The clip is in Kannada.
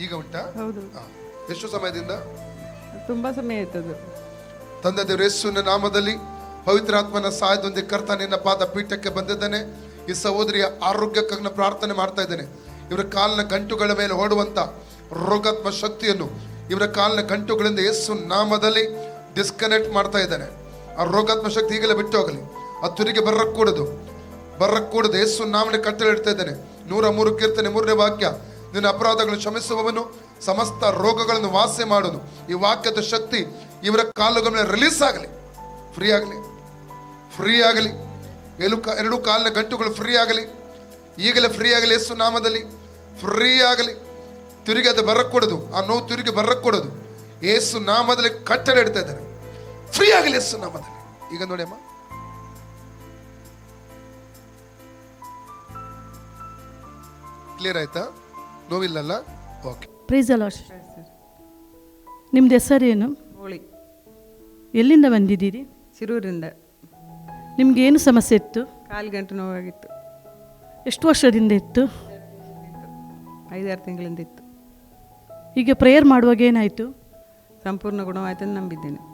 ಈಗ ಉಂಟಾ? ಹೌದು. ಎಷ್ಟು ಸಮಯದಿಂದ? ತುಂಬಾ ಸಮಯ ಆಯ್ತದು ತಂದೆ ದೇವರು ಯೇಸುವಿನ ನಾಮದಲ್ಲಿ ಪವಿತ್ರಾತ್ಮನ ಸಹಾಯದೊಂದಿಗೆ ಕರ್ತ ನಿನ್ನ ಪಾದ ಪೀಠಕ್ಕೆ ಬಂದಿದ್ದಾನೆ. ಈ ಸಹೋದರಿಯ ಆರೋಗ್ಯಕ್ಕಾಗಿ ನಾನು ಪ್ರಾರ್ಥನೆ ಮಾಡ್ತಾ ಇದ್ದೇನೆ. ಇವರ ಕಾಲಿನ ಗಂಟುಗಳ ಮೇಲೆ ಓಡುವಂತ ರೋಗಾತ್ಮ ಶಕ್ತಿಯನ್ನು ಇವರ ಕಾಲಿನ ಗಂಟುಗಳಿಂದ ಯೇಸು ನಾಮದಲ್ಲಿ ಡಿಸ್ಕನೆಕ್ಟ್ ಮಾಡ್ತಾ ಇದ್ದಾನೆ. ಆ ರೋಗಾತ್ಮ ಶಕ್ತಿ ಈಗಲೇ ಬಿಟ್ಟು ಹೋಗಲಿ. ಆ ತುರಿಗೆ ಬರಕ್ಕೂಡದು ಬರಕ್ಕೂಡದು ಯೇಸು ನಾಮನೆ ಕಟ್ಟಲು ಇಡ್ತಾ ಇದ್ದೇನೆ. ನೂರ ಮೂರು ಕೀರ್ತನೆ ಮೂರನೇ ವಾಕ್ಯ. ನಿನ್ನ ಅಪರಾಧಗಳನ್ನು ಕ್ಷಮಿಸುವವನು, ಸಮಸ್ತ ರೋಗಗಳನ್ನು ವಾಸೆ ಮಾಡೋದು ಈ ವಾಕ್ಯದ ಶಕ್ತಿ ಇವರ ಕಾಲುಗಳನ್ನ ರಿಲೀಸ್ ಆಗಲಿ ಫ್ರೀ ಆಗಲಿ ಫ್ರೀ ಆಗಲಿ. ಎಲು ಎರಡು ಕಾಲಿನ ಗಂಟುಗಳು ಫ್ರೀ ಆಗಲಿ. ಈಗಲೇ ಫ್ರೀ ಆಗಲಿ ಯೇಸು ನಾಮದಲ್ಲಿ. ಫ್ರೀ ಆಗಲಿ. ತಿರುಗಿ ಅದು ಬರಕ್ಕೂಡದು ಆ ನೋವು ತಿರುಗಿ ಬರಕ್ಕೂಡದು ಏಸು ನಾಮದಲ್ಲಿ ಕಟ್ಟಡ ಇಡ್ತಾ ಇದ್ದಾರೆ. ಫ್ರೀ ಆಗಲಿ ಯೇಸು ನಾಮದಲ್ಲಿ. ಈಗ ನೋಡಿ ಅಮ್ಮ. ಕ್ಲಿಯರ್ ಆಯ್ತಾ? ನೋವಿಲ್ಲಲ್ಲ? ಓಕೆ ಪ್ರೈಸ್ ಅಲ್ಲ ನಿಮ್ದು ಹೆಸರೇನು? ಹೋಳಿ. ಎಲ್ಲಿಂದ ಬಂದಿದ್ದೀರಿ? ಸಿರೂರಿಂದ. ನಿಮ್ಗೆ ಏನು ಸಮಸ್ಯೆ ಇತ್ತು? ಕಾಲು ಗಂಟು ನೋವಾಗಿತ್ತು. ಎಷ್ಟು ವರ್ಷದಿಂದ ಇತ್ತು? ಐದಾರು ತಿಂಗಳಿಂದ ಇತ್ತು. ಈಗ ಪ್ರೇಯರ್ ಮಾಡುವಾಗ ಏನಾಯಿತು? ಸಂಪೂರ್ಣ ಗುಣವಾಯ್ತು ಅಂತ ನಂಬಿದ್ದೇನೆ.